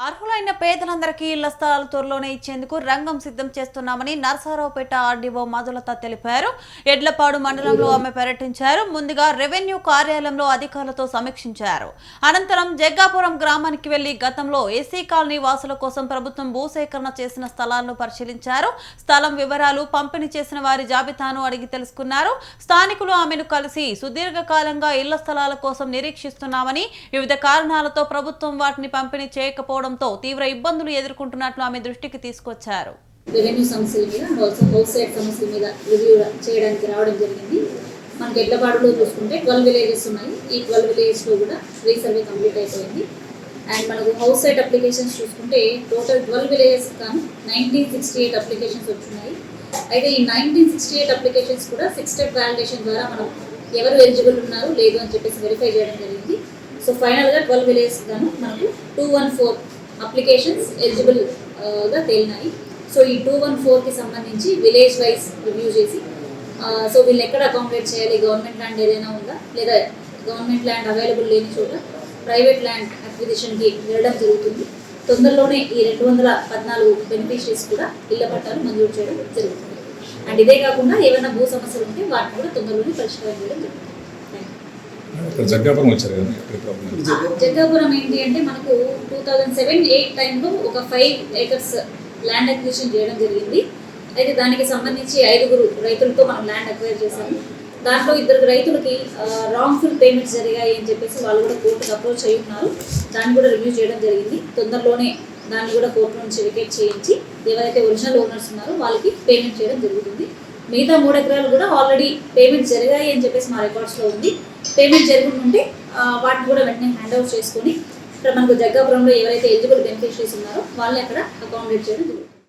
అర్హుల అర్హులైన పేదలందరికీ ఇళ్ళ స్థలాలు త్వరలోనే ఇచ్చేందుకు రంగం సిద్ధం చేస్తున్నామని నర్సారావుపేట ఆర్డీఓ మధులత తెలిపారు. ఎడ్లపాడు మండలంలో ఆమె పర్యటించారు. ముందుగా రెవెన్యూ కార్యాలయంలో అధికారులతో సమీక్షించారు. అనంతరం జగ్గాపురం గ్రామానికి వెళ్ళి గతంలో ఎస్సీ కాలనీ వాసుల కోసం ప్రభుత్వం భూసేకరణ చేసిన స్థలాలను పరిశీలించారు. స్థలం వివరాలు పంపిణీ చేసిన వారి జాబితాను అడిగి తెలుసుకున్నారు. స్థానికులు ఆమెను కలిసి సుదీర్ఘకాలంగా ఇళ్ళ స్థలాల కోసం నిరీక్షిస్తున్నామని వివిధ కారణాలతో ప్రభుత్వం వాటిని పంపిణీ చేయకపోవడంతో తీవ్ర ఇబ్బందులు ఎదుర్కొంటున్నట్లు ఆమె దృష్టికి తీసుకొచ్చారు. రెవెన్యూ సమస్యల మీద హౌస్ హౌస్ సైడ్ సమస్యల మీద రివ్యూ చేయడానికి రావడం జరిగింది. మనకి ఎడ్లపాడులో చూసుకుంటే ట్వెల్వ్ విలేజెస్ ఉన్నాయి. ఈ ట్వెల్వ్ విలేజెస్లో కూడా రీసర్వే కంప్లీట్ అయిపోయింది. అండ్ మనకు హౌస్ సైట్ అప్లికేషన్స్ చూసుకుంటే టోటల్ ట్వెల్వ్ విలేజెస్ కానీ నైన్టీన్ సిక్స్టీ ఎయిట్ అప్లికేషన్స్ వచ్చినాయి అయితే ఈ నైన్టీన్ సిక్స్టీ ఎయిట్ అప్లికేషన్స్ కూడా సిక్స్ స్టెప్ వ్యాలిడేషన్ ద్వారా మనం ఎవరు ఎలిజిబుల్ ఉన్నారు లేదు అని చెప్పేసి వెరిఫై చేయడం జరిగింది. సో ఫైనల్గా ట్వెల్వ్ విలేజెస్ గాను మనకు టూ వన్ ఫోర్ అప్లికేషన్స్ ఎలిజిబుల్గా uh, తేలినాయి. సో ఈ టూ వన్ ఫోర్కి సంబంధించి విలేజ్ వైజ్ రివ్యూ చేసి uh, సో వీళ్ళు ఎక్కడ అకామిడేట్ చేయాలి? గవర్నమెంట్ ల్యాండ్ ఏదైనా ఉందా? లేదా గవర్నమెంట్ ల్యాండ్ అవైలబుల్ లేని చోట ప్రైవేట్ ల్యాండ్ అక్విజిషన్కి వెళ్ళడం జరుగుతుంది. తొందరలోనే ఈ రెండు వందల పద్నాలుగు బెనిఫిషరీస్ కూడా ఇళ్ళ పట్టాలు మంజూరు చేయడం జరుగుతుంది. అండ్ ఇదే కాకుండా ఏమైనా భూ సమస్యలు ఉంటే వాటిని కూడా తొందరలోనే పరిష్కారం చేయడం జరుగుతుంది. ఇక్కడ జగ్గాపురం వచ్చారు కదా జగ్గాపురం ఏంటి అంటే మనకు టూ థౌజండ్ సెవెన్ ఎయిట్ టైంలో ఒక ఫైవ్ ఏకర్స్ ల్యాండ్ అక్విజిషన్ చేయడం జరిగింది. అయితే దానికి సంబంధించి ఐదుగురు రైతులతో మనం ల్యాండ్ అక్వైర్ చేశాము. దాంట్లో ఇద్దరు రైతులకి రాంగ్ఫుల్ పేమెంట్స్ జరిగాయి అని చెప్పేసి వాళ్ళు కూడా కోర్టుకు అప్రోచ్ అయి ఉన్నారు. దాన్ని కూడా రివ్యూ చేయడం జరిగింది. తొందరలోనే దాన్ని కూడా కోర్టు నుంచి వికెట్ చేయించి ఎవరైతే ఒరిజినల్ ఓనర్స్ ఉన్నారో వాళ్ళకి పేమెంట్ చేయడం జరుగుతుంది. మిగతా మూడు ఎకరాలు కూడా ఆల్రెడీ పేమెంట్ జరిగాయి అని చెప్పేసి మా రికార్డ్స్లో ఉంది. పేమెంట్ జరుగుతుంటే ఉంటే వాటిని కూడా వెంటనే హ్యాండ్ ఓవర్ చేసుకొని ఇక్కడ మనకు జగ్గాపురంలో ఎవరైతే ఎలిజిబుల్ బెనిఫిషరీస్ ఉన్నారో వాళ్ళని అక్కడ అకామిడేట్ చేయడం జరుగుతుంది.